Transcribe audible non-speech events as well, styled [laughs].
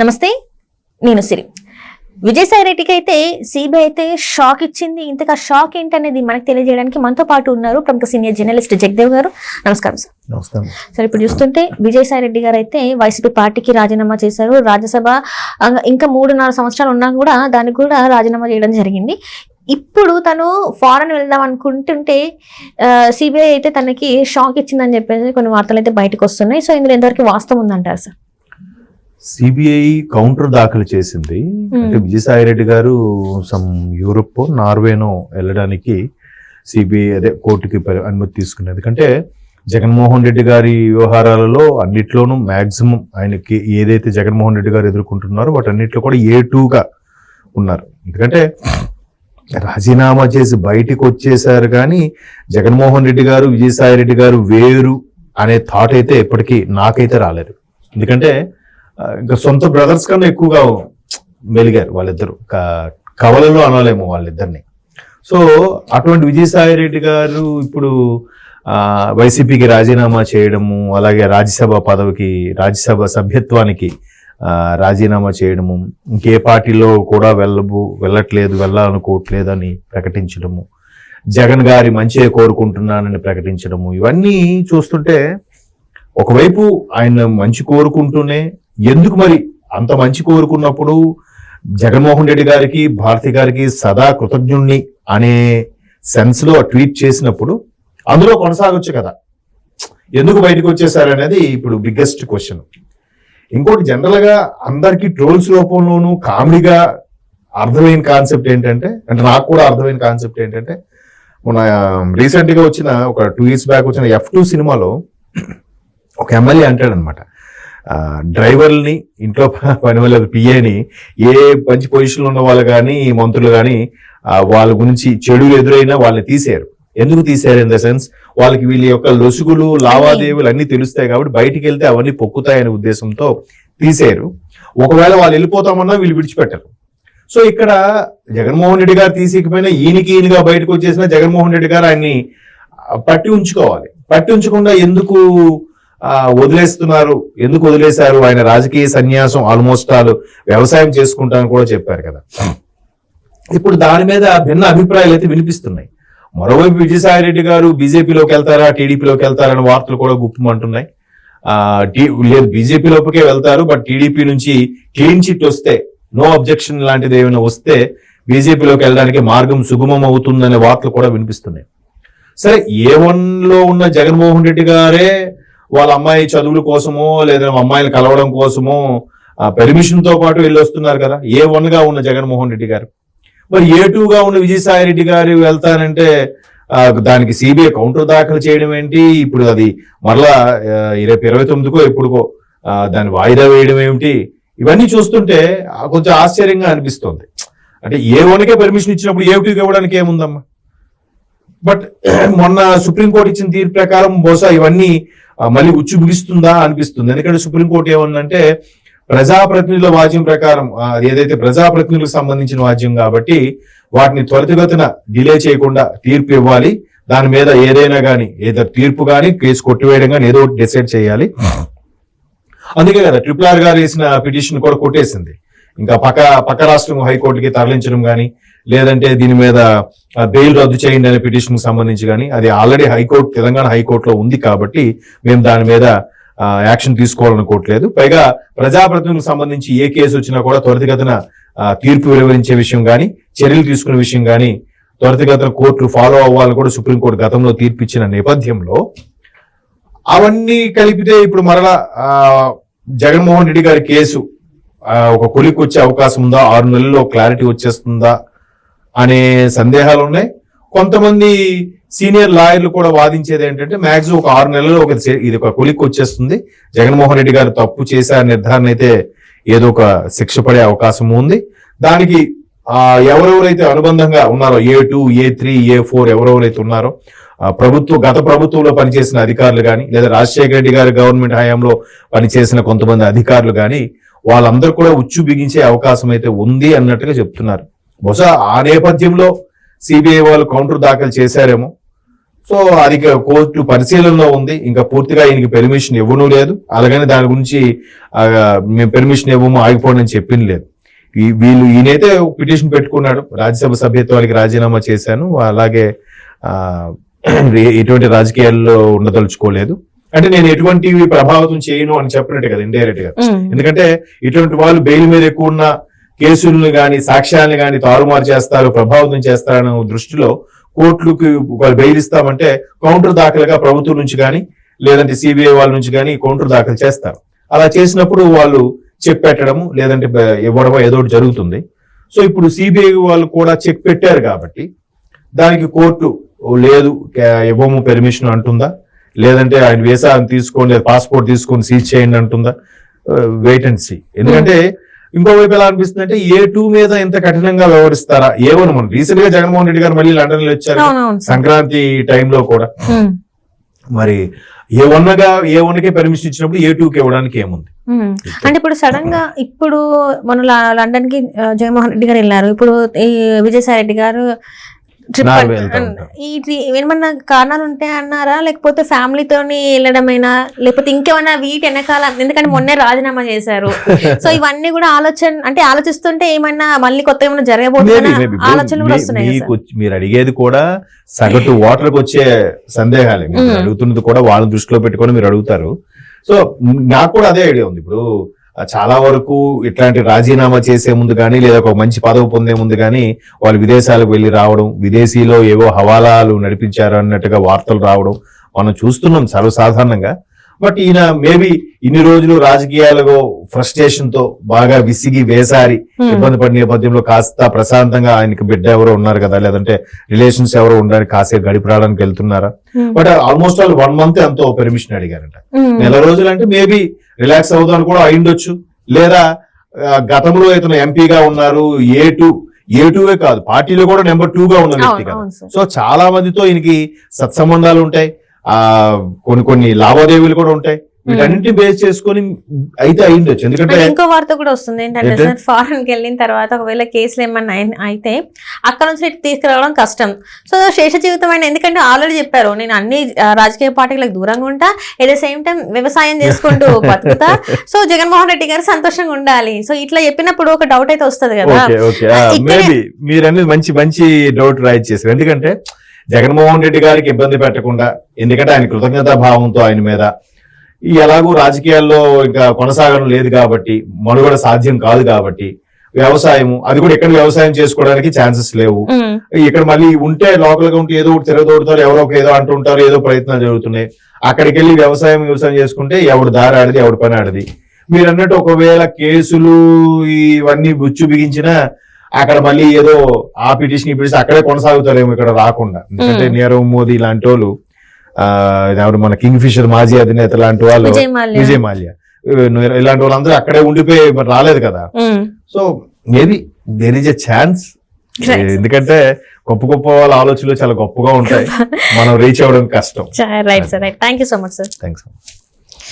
నమస్తే నేను సిరి. విజయసాయి రెడ్డికి అయితే సిబిఐ అయితే షాక్ ఇచ్చింది. ఇంతగా షాక్ ఏంటనేది మనకు తెలియజేయడానికి మనతో పాటు ఉన్నారు ప్రముఖ సీనియర్ జర్నలిస్ట్ జగదేవ్ గారు. నమస్కారం సార్. నమస్కారం. సార్ ఇప్పుడు చూస్తుంటే విజయసాయి రెడ్డి గారు అయితే వైసీపీ పార్టీకి రాజీనామా చేశారు. రాజ్యసభ ఇంకా మూడున్నర సంవత్సరాలు ఉన్నా కూడా దానికి కూడా రాజీనామా చేయడం జరిగింది. ఇప్పుడు తను ఫారెన్ వెళ్దాం అనుకుంటుంటే సిబిఐ అయితే తనకి షాక్ ఇచ్చిందని చెప్పేసి కొన్ని వార్తలు అయితే బయటకు వస్తున్నాయి. సో ఇందులో ఎంతవరకు వాస్తవం ఉందంటారు సార్? సిబిఐ కౌంటర్ దాఖలు చేసింది. అంటే విజయసాయి రెడ్డి గారు సమ్ యూరోప్ నార్వేనో వెళ్ళడానికి సిబిఐ అదే కోర్టుకి అనుమతి తీసుకున్నది. ఎందుకంటే జగన్మోహన్ రెడ్డి గారి వ్యవహారాలలో అన్నిట్లోనూ మాక్సిమం ఆయనకి ఏదైతే జగన్మోహన్ రెడ్డి గారు ఎదుర్కొంటున్నారో వాటన్నిటిలో కూడా ఏ టూగా ఉన్నారు. ఎందుకంటే రాజీనామా చేసి బయటికి వచ్చేసారు కానీ జగన్మోహన్ రెడ్డి గారు విజయసాయి రెడ్డి గారు వేరు అనే థాట్ అయితే ఎప్పటికీ నాకైతే రాలేదు. ఎందుకంటే ఇంకా సొంత బ్రదర్స్ కన్నా ఎక్కువగా మెలిగారు వాళ్ళిద్దరు. కవలలో అనలేము వాళ్ళిద్దరిని. సో అటువంటి విజయసాయి రెడ్డి గారు ఇప్పుడు వైసీపీకి రాజీనామా చేయడము అలాగే రాజ్యసభ పదవికి రాజ్యసభ సభ్యత్వానికి రాజీనామా చేయడము ఇంకే పార్టీలో కూడా వెళ్ళబు వెళ్ళట్లేదు వెళ్ళాలనుకోవట్లేదు అని ప్రకటించడము జగన్ గారి మంచిగా కోరుకుంటున్నానని ప్రకటించడము ఇవన్నీ చూస్తుంటే ఒకవైపు ఆయన మంచి కోరుకుంటూనే ఎందుకు మరి అంత మంచి కోరుకున్నప్పుడు జగన్మోహన్ రెడ్డి గారికి భారతి గారికి సదా కృతజ్ఞుణ్ణి అనే సెన్స్లో ట్వీట్ చేసినప్పుడు అందులో కొనసాగొచ్చు కదా. ఎందుకు బయటకు వచ్చేసారు అనేది ఇప్పుడు బిగ్గెస్ట్ క్వశ్చన్ ఇంకోటి జనరల్గా అందరికి ట్రోల్స్ రూపంలోనూ కామెడీగా అర్థమైన కాన్సెప్ట్ ఏంటంటే అంటే నాకు కూడా అర్థమైన కాన్సెప్ట్ ఏంటంటే మన రీసెంట్ um, గా వచ్చిన ఒక టూ ఇయర్స్ బ్యాక్ వచ్చిన ఎఫ్ టూ సినిమాలో ఒక ఎమ్మెల్యే అంటాడనమాట. డ్రైవర్ని ఇంట్లో పని వాళ్ళ పిఏని ఏ మంచి పొజిషన్లో ఉన్న వాళ్ళు కానీ మంత్రులు కానీ వాళ్ళ గురించి చెడులు ఎదురైనా వాళ్ళని తీసేయరు. ఎందుకు తీసారు ఇన్ ద సెన్స్ వాళ్ళకి వీళ్ళ యొక్క లొసుగులు లావాదేవీలు అన్ని తెలుస్తాయి కాబట్టి బయటికి వెళ్తే అవన్నీ పొక్కుతాయనే ఉద్దేశంతో తీసేరు ఒకవేళ వాళ్ళు వెళ్ళిపోతామన్నా వీళ్ళు విడిచిపెట్టరు. సో ఇక్కడ జగన్మోహన్ రెడ్డి గారు తీసేకపోయినా ఈయనకి ఈయనగా బయటకు వచ్చేసిన జగన్మోహన్ రెడ్డి గారు ఆయన్ని పట్టి ఉంచుకోవాలి. పట్టి ఉంచకుండా ఎందుకు వదిలేస్తున్నారు. ఎందుకు వదిలేశారు? ఆయన రాజకీయ సన్యాసం ఆల్మోస్ట్ ఆల్ వ్యవసాయం చేసుకుంటాను కూడా చెప్పారు కదా. ఇప్పుడు దాని మీద భిన్న అభిప్రాయాలు అయితే వినిపిస్తున్నాయి. మరోవైపు విజయసాయి రెడ్డి గారు బీజేపీలోకి వెళ్తారా? టీడీపీలోకి వెళ్తారని వార్తలు కూడా గుప్పమంటున్నాయి. లేదు బీజేపీ లోపలికే వెళ్తారు బట్ టీడీపీ నుంచి క్లీన్ చిట్ వస్తే నో అబ్జెక్షన్ లాంటిది ఏమైనా వస్తే బీజేపీలోకి వెళ్ళడానికి మార్గం సుగమం అవుతుందనే వార్తలు కూడా వినిపిస్తున్నాయి. సరే ఏ వన్లో ఉన్న జగన్మోహన్ రెడ్డి గారే వాళ్ళ అమ్మాయి చదువుల కోసమో లేదా అమ్మాయిలు కలవడం కోసమో పెర్మిషన్తో పాటు వెళ్ళి వస్తున్నారు కదా. ఏ వన్గా ఉన్న జగన్మోహన్ రెడ్డి గారు. మరి ఏ టూ గా ఉన్న విజయసాయి రెడ్డి గారు వెళ్తానంటే దానికి సిబిఐ కౌంటర్ దాఖలు చేయడం ఏంటి? ఇప్పుడు అది మరలా ఇరవై రేపు ఇరవై తొమ్మిదికో ఎప్పుడుకో దాన్ని వాయిదా వేయడం ఏమిటి? ఇవన్నీ చూస్తుంటే కొంచెం ఆశ్చర్యంగా అనిపిస్తుంది. అంటే ఏ వన్కే పర్మిషన్ ఇచ్చినప్పుడు ఏ టూకి ఇవ్వడానికి ఏముందమ్మా? బట్ మొన్న సుప్రీంకోర్టు ఇచ్చిన తీర్పు ప్రకారం బహుశా ఇవన్నీ మళ్ళీ ఉచ్చు బిగిస్తుందా అనిపిస్తుంది. ఎందుకంటే సుప్రీంకోర్టు ఏమందంటే ప్రజాప్రతినిధుల వాద్యం ప్రకారం ఏదైతే ప్రజాప్రతినిధులకు సంబంధించిన వాద్యం కాబట్టి వాటిని త్వరితగతిన డిలే చేయకుండా తీర్పు ఇవ్వాలి. దాని మీద ఏదైనా కానీ ఏదో తీర్పు కానీ కేసు కొట్టివేయడం కానీ ఏదో డిసైడ్ చేయాలి. అందుకే కదా ట్రిపుల్ ఆర్ గారు వేసిన పిటిషన్ కూడా కొట్టేసింది. ఇంకా పక్క పక్క రాష్ట్రం హైకోర్టుకి తరలించడం కానీ లేదంటే దీని మీద బెయిల్ రద్దు చేయండి అనే పిటిషన్ సంబంధించి కానీ అది ఆల్రెడీ హైకోర్టు తెలంగాణ హైకోర్టులో ఉంది కాబట్టి మేము దాని మీద యాక్షన్ తీసుకోవాలనుకోవట్లేదు పైగా ప్రజాప్రతినిధులకు సంబంధించి ఏ కేసు వచ్చినా కూడా త్వరితగతిన తీర్పు వెలువరించే విషయం కానీ చర్యలు తీసుకునే విషయం కానీ త్వరితగతిన కోర్టులు ఫాలో అవ్వాలని కూడా సుప్రీంకోర్టు గతంలో తీర్పిచ్చిన నేపథ్యంలో అవన్నీ కలిపితే ఇప్పుడు మరలా జగన్మోహన్ రెడ్డి గారి కేసు ఒక కొలికి వచ్చే అవకాశం ఉందా? ఆరు నెలల్లో క్లారిటీ వచ్చేస్తుందా? అనే సందేహాలు ఉన్నాయి కొంతమంది సీనియర్ లాయర్లు కూడా వాదించేది ఏంటంటే మ్యాక్సిమం ఒక ఆరు నెలల్లో ఒక ఇది ఒక కొలిక్ వచ్చేస్తుంది. జగన్మోహన్ రెడ్డి గారు తప్పు చేశారు నిర్ధారణ అయితే ఏదో ఒక శిక్ష పడే అవకాశం ఉంది. దానికి ఆ ఎవరెవరైతే అనుబంధంగా ఉన్నారో A two A three A four ఎవరెవరైతే ఉన్నారో ఆ ప్రభుత్వ గత ప్రభుత్వంలో పనిచేసిన అధికారులు కానీ లేదా రాజశేఖర రెడ్డి గారి గవర్నమెంట్ హయాంలో పనిచేసిన కొంతమంది అధికారులు కానీ వాళ్ళందరూ కూడా ఉచ్చు బిగించే అవకాశం అయితే ఉంది అన్నట్టుగా చెప్తున్నారు. బహుశా ఆ నేపథ్యంలో సిబిఐ వాళ్ళు కౌంటర్ దాఖలు చేశారేమో. సో అది కోర్టు పరిశీలనలో ఉంది. ఇంకా పూర్తిగా ఈయనకి పెర్మిషన్ ఇవ్వను లేదు. అలాగని దాని గురించి మేము పెర్మిషన్ ఇవ్వము ఆగిపోండి అని చెప్పింది లేదు. వీళ్ళు ఈయనైతే పిటిషన్ పెట్టుకున్నాడు. రాజ్యసభ సభ్యత్వానికి రాజీనామా చేశాను. అలాగే ఎటువంటి రాజకీయాల్లో ఉండదలుచుకోలేదు. అంటే నేను ఎటువంటి ప్రభావితం చేయను అని చెప్పినట్టు కదా ఇండైరెక్ట్గా. ఎందుకంటే ఇటువంటి వాళ్ళు బెయిల్ మీద ఎక్కువ ఉన్న కేసులను గాని సాక్ష్యాలను గాని తారుమారు చేస్తారు ప్రభావితం చేస్తారన్న దృష్టిలో కోర్టులకు వాళ్ళు బెయిల్ ఇస్తామంటే కౌంటర్ దాఖలుగా ప్రభుత్వం నుంచి కానీ లేదంటే సిబిఐ వాళ్ళ నుంచి కానీ కౌంటర్ దాఖలు చేస్తారు. అలా చేసినప్పుడు వాళ్ళు చెప్పెట్టడము లేదంటే ఇవ్వడమో ఏదో ఒకటి జరుగుతుంది. సో ఇప్పుడు సిబిఐ వాళ్ళు కూడా చెక్ పెట్టారు కాబట్టి దానికి కోర్టు లేదు ఇవ్వము పెర్మిషన్ అంటుందా? లేదంటే ఆయన వీసా తీసుకోండి పాస్పోర్ట్ తీసుకొని సీజ్ చేయండి అంటుందా? వెయిట్ అండ్ సీ ఎందుకంటే ఇంకోవైపు ఎలా అనిపిస్తుంది అంటే ఏ టూ మీద ఇంత కఠినంగా వ్యవహరిస్తారా ఏమని మనం రీసెంట్గా జగన్మోహన్ రెడ్డి గారు మళ్ళీ లండన్లో వచ్చారు. సంక్రాంతి టైంలో కూడా. మరి ఏ వన్గా ఏ వన్కే పర్మిషన్ ఇచ్చినప్పుడు ఏ టూకి ఇవ్వడానికి ఏముంది. అంటే ఇప్పుడు సడన్గా ఇప్పుడు మన లండన్కి జగన్మోహన్ రెడ్డి గారు వెళ్ళారు ఇప్పుడు ఈ విజయసాయి రెడ్డి గారు ఏమన్నా కారణాలు ఉంటాయి అన్నారా? లేకపోతే ఫ్యామిలీతోని వెళ్ళడమైనా? లేకపోతే ఇంకేమన్నా వీటి వెనకాల? ఎందుకంటే మొన్నే రాజీనామా చేశారు. [laughs] సో ఇవన్నీ కూడా ఆలోచన అంటే ఆలోచిస్తుంటే ఏమన్నా మళ్ళీ కొత్త ఏమైనా maybe. ఆలోచనలు కూడా వస్తున్నాయి మీరు అడిగేది కూడా సగటు ఓటర్కి వచ్చే సందేహాలే. అడుగుతున్నది కూడా వాళ్ళ దృష్టిలో పెట్టుకొని మీరు అడుగుతారు. సో నాకు కూడా అదే ఐడియా ఉంది. ఇప్పుడు చాలా వరకు ఇట్లాంటి రాజీనామా చేసే ముందు కానీ లేదా ఒక మంచి పదవి పొందే ముందు కానీ వాళ్ళు విదేశాలకు వెళ్ళి రావడం విదేశీలో ఏవో హవాలాలు నడిపించారు అన్నట్టుగా వార్తలు రావడం మనం చూస్తున్నాం సర్వసాధారణంగా. బట్ ఈయన మేబీ ఇన్ని రోజులు రాజకీయాలలో ఫ్రస్ట్రేషన్తో బాగా విసిగి వేసారి. ఉమ్. ఇబ్బంది పడిన నేపథ్యంలో కాస్త ప్రశాంతంగా ఆయనకి బిడ్డ ఎవరో ఉన్నారు కదా లేదంటే రిలేషన్స్ ఎవరో ఉండడానికి కాసేపు గడిపి రావడానికి వెళ్తున్నారా? ఉమ్. But almost all one month ఎంతో పర్మిషన్ అడిగారంట. ఉమ్. నెల రోజులు అంటే మేబీ రిలాక్స్ అవుదాం కూడా అయిండొచ్చు లేదా గతంలో ఇతను ఎంపీగా ఉన్నారు ఏ టూ ఏ టూవే కాదు పార్టీలో కూడా నెంబర్ టూ గా ఉన్న వ్యక్తి కదా. సో చాలా మందితో ఈయనకి సత్సంబంధాలు ఉంటాయి. ఆ కొన్ని కొన్ని లావాదేవీలు కూడా ఉంటాయి. వీటన్నింటిని బేస్ చేసుకొని అయితే అయిండొచ్చు ఎందుకంటే ఇంకో వార్త కూడా వస్తుంది. ఏంటంటే ఫారెన్కి వెళ్ళిన తర్వాత ఒకవేళ కేసులు ఏమన్నా అయి- అయితే అక్కడ నుంచి తీసుకురావడం కష్టం. సో శేష జీవితం అయిన ఎందుకంటే ఆల్రెడీ చెప్పారు నేను అన్ని రాజకీయ పార్టీలకు దూరంగా ఉంటా ఎట్ ద సేమ్ టైం వ్యవసాయం చేసుకుంటూ [laughs] బతుకుతా. సో జగన్మోహన్ రెడ్డి గారు సంతోషంగా ఉండాలి. సో ఇట్లా చెప్పినప్పుడు ఒక డౌట్ అయితే వస్తుంది కదా. మీరు అనేది మంచి మంచి డౌట్ రైట్ చేశారు. ఎందుకంటే జగన్మోహన్ రెడ్డి గారికి ఇబ్బంది పెట్టకుండా ఎందుకంటే ఆయన కృతజ్ఞతా భావంతో ఆయన మీద ఈ ఎలాగూ రాజకీయాల్లో ఇంకా కొనసాగడం లేదు కాబట్టి మనుగడ సాధ్యం కాదు కాబట్టి వ్యవసాయం అది కూడా ఇక్కడ వ్యవసాయం చేసుకోవడానికి ఛాన్సెస్ లేవు. ఇక్కడ మళ్ళీ ఉంటే లోకల్గా ఉంటే ఏదో ఒకటి తిరగదోడుతారు ఎవరో ఒక ఏదో అంటుంటారు ఏదో ప్రయత్నాలు జరుగుతున్నాయి. అక్కడికి వెళ్ళి వ్యవసాయం వ్యవసాయం చేసుకుంటే ఎవడు దారి ఆడది ఎవడి పని ఆడది. మీరు అన్నట్టు ఒకవేళ కేసులు ఇవన్నీ బుచ్చు బిగించినా అక్కడ మళ్ళీ ఏదో ఆ పిటిషన్ ఈ పిటిషన్ అక్కడే కొనసాగుతారేమో ఇక్కడ రాకుండా. ఎందుకంటే. నీరవ్ మోదీ లాంటి వాళ్ళు ఎవరు మన కింగ్ ఫిషర్ మాజీ అధినేత లాంటి వాళ్ళు విజయ్ మాల్యా. ఇలాంటి వాళ్ళందరూ అక్కడే ఉండిపోయి మరి రాలేదు కదా. So maybe there is a chance. ఎందుకంటే గొప్ప గొప్ప వాళ్ళ ఆలోచనలు చాలా గొప్పగా ఉంటాయి. మనం రీచ్ అవ్వడం కష్టం. Right sir right thank you so much sir thanks